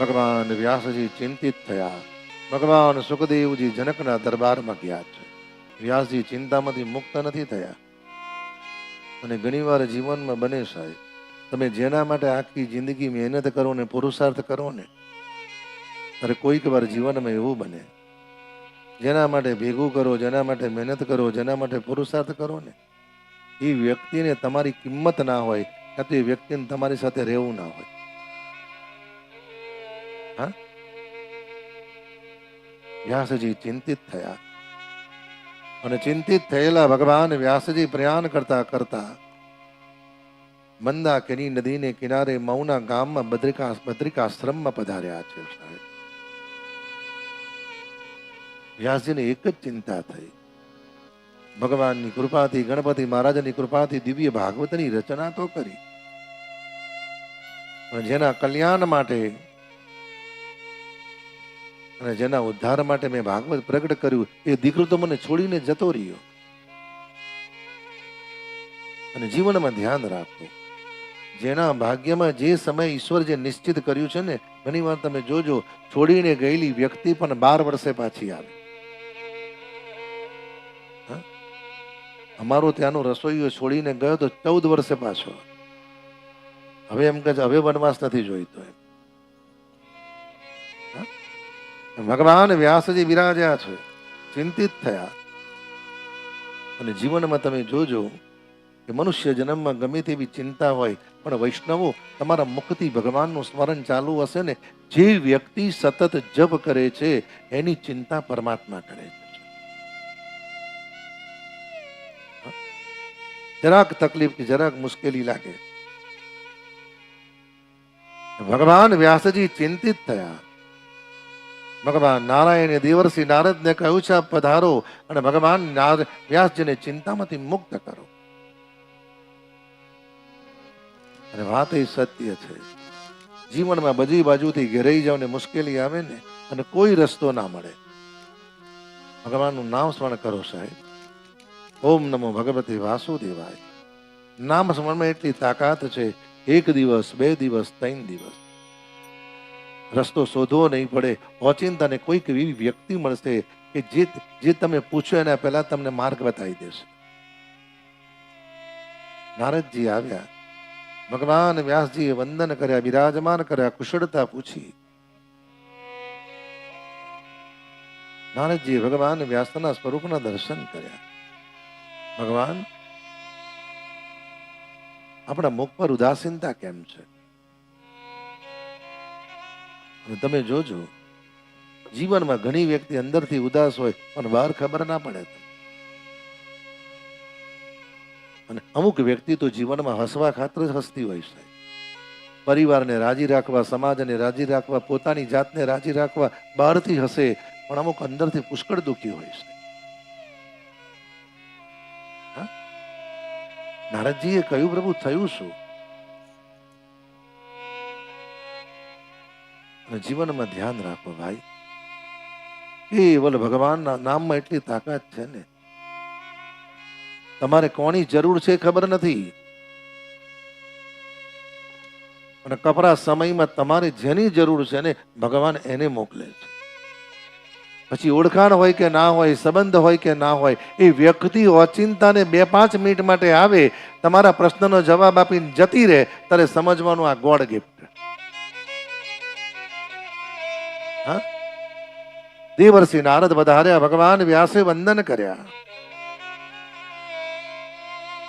ભગવાન વ્યાસજી ચિંતિત થયા. ભગવાન સુખદેવજી જનકના દરબારમાં ગયા છે. વ્યાસજી ચિંતામાંથી મુક્ત નથી થયા. અને ઘણીવાર જીવનમાં બને સાહેબ, તમે જેના માટે આખી જિંદગી મહેનત કરો ને પુરુષાર્થ કરો ને, ત્યારે કોઈક વાર જીવનમાં એવું બને. જેના માટે ભેગું કરો, જેના માટે મહેનત કરો, જેના માટે પુરુષાર્થ કરો ને, એ વ્યક્તિને તમારી કિંમત ના હોય, કાં તો એ વ્યક્તિને તમારી સાથે રહેવું ના હોય. હા વ્યાસજી ચિંતિત થયા અને ચિંતિત થયેલા ભગવાન વ્યાસજી પ્રયાણ કરતા કરતા મંદાકિની નદીને કિનારે મૌના ગામમાં બદ્રિકા બદ્રિકાશ્રમમાં પધાર્યા છે વ્યાસજીને એક જ ચિંતા થઈ ભગવાનની કૃપાથી ગણપતિ મહારાજની કૃપાથી દિવ્ય ભાગવતની રચના તો કરી પણ જેના કલ્યાણ માટે અને જેના ઉદ્ધાર માટે મેં ભાગવત પ્રગટ કર્યું એ દીકરો તો મને છોડીને જતો રહ્યો. અને જીવનમાં ધ્યાન રાખો. જેના ભાગ્યમાં જે સમય ઈશ્વર જે નિશ્ચિત કર્યું છે ને ઘણી વાર તમે જોજો છોડીને ગયેલી વ્યક્તિ પણ બાર વર્ષે પાછી આવે? અમારો ત્યાંનો રસોઈયો છોડીને ગયો તો ચૌદ વર્ષે પાછો હવે એમ કે છે, હવે વનવાસ નથી જોઈતો એમ. ભગવાન વ્યાસજી બિરાજ્યા છે, ચિંતિત થયા. અને જીવનમાં તમે જોજો કે મનુષ્ય જન્મમાં ગમે તેવી ચિંતા હોય, પણ વૈષ્ણવો તમારા મુખથી ભગવાનનું સ્મરણ ચાલુ હશે ને, જે વ્યક્તિ સતત જપ કરે છે, એની ચિંતા પરમાત્મા કરે છે. જરાક તકલીફ કે જરાક મુશ્કેલી લાગે. ભગવાન વ્યાસજી ચિંતિત થયા. ભગવાન નારાયણે દેવર્ષિ નારદને કહ્યું છે પધારો અને ભગવાન વ્યાસજીને ચિંતામાંથી મુક્ત કરો. અને વાત એ સત્ય છે. જીવનમાં બધી બાજુથી ઘેરાઈ જાવ ને મુશ્કેલી આવે ને, અને કોઈ રસ્તો ના મળે. ભગવાનનું નામ સ્મરણ કરો સાહેબ. ઓમ નમો ભગવતે વાસુદેવાય. નામ સ્મરણમાં એટલી તાકાત છે, એક દિવસ, બે દિવસ, ત્રણ દિવસ. રસ્તો શોધવો નહીં પડે. ઓચિંતાને કોઈક એવી વ્યક્તિ મળશે કે જે જે તમે પૂછો એના પહેલા તમને માર્ગ બતાવી દેશે. નારદજી આવ્યા. ભગવાન વ્યાસજીએ વંદન કર્યા, બિરાજમાન કર્યા, કુશળતા પૂછી. નારદજીએ ભગવાન વ્યાસના સ્વરૂપના દર્શન કર્યા. ભગવાન, આપણા મુખ પર ઉદાસીનતા કેમ છે? અને તમે જોજો, જીવનમાં ઘણી વ્યક્તિ અંદરથી ઉદાસ હોય, પણ બહાર ખબર ના પડે. અને અમુક વ્યક્તિ તો જીવનમાં હસવા ખાતર હસતી હોય છે. પરિવારને રાજી રાખવા, સમાજને રાજી રાખવા, પોતાની જાતને રાજી રાખવા બહારથી હસે, પણ અમુક અંદરથી પુષ્કળ દુઃખી હોય છે? નારદજીએ કહ્યું, પ્રભુ, થયું શું? જીવનમાં ધ્યાન રાખો ભાઈ. કેવલ ભગવાનના નામમાં એટલી તાકાત છે ને. તમારે કોની જરૂર છે ખબર નથી. અને કપરા સમયમાં તમારે જેની જરૂર છે ને ભગવાન એને મોકલે છે. પછી ઓળખાણ હોય કે ના હોય, સંબંધ હોય કે ના હોય, એ વ્યક્તિ ઓચિંતાને બે પાંચ મિનિટ માટે આવે, તમારા પ્રશ્નનો જવાબ આપીને જતી રહે, ત્યારે સમજવાનું આ ગોડ ગિફ્ટ દેવર્ષિ નારદ વધાર્યા ભગવાન વ્યાસે વંદન કર્યા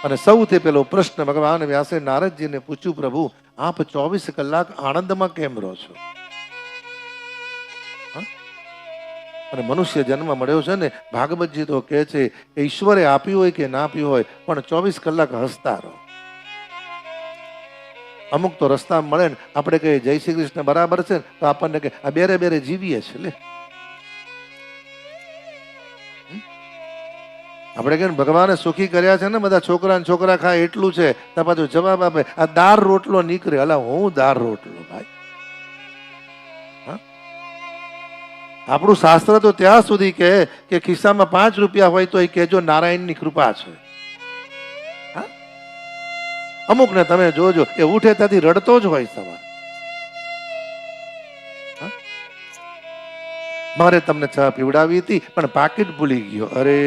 અને સૌથી પેલો પ્રશ્ન ભગવાન વ્યાસે નારદજીને પૂછ્યું પ્રભુ આપ ચોવીસ કલાક આનંદમાં કેમ રહો છો? અને મનુષ્ય જન્મ મળ્યો છે ને ભાગવતજી તો કહે છે કે ઈશ્વરે આપ્યું હોય કે ના આપ્યું હોય પણ ચોવીસ કલાક હસતા રહો અમુક તો રસ્તા મળે ને, આપણે કહીએ જય શ્રી કૃષ્ણ, બરાબર છે ને? તો આપણને કે, આ બેરે બેરે જીવીએ છે લે. આપણે કે ભગવાને સુખી કર્યા છે ને, બધા છોકરા ને છોકરા ખાય એટલું છે તો પાછું જવાબ આપે, આ દાર રોટલો નીકળે. અલા, હું દાર રોટલો, ભાઈ? આપણું શાસ્ત્ર તો ત્યાં સુધી કહે કે ખિસ્સામાં પાંચ રૂપિયા હોય તો એ કહેજો નારાયણની કૃપા છે? અમુક ને તમે જોજો, એ ઉઠે ત્યાંથી રડતો જ હોય તમારે મારે તમને ચા પીવડાવી હતી, પણ પાકીટ ભૂલી ગયો. અરે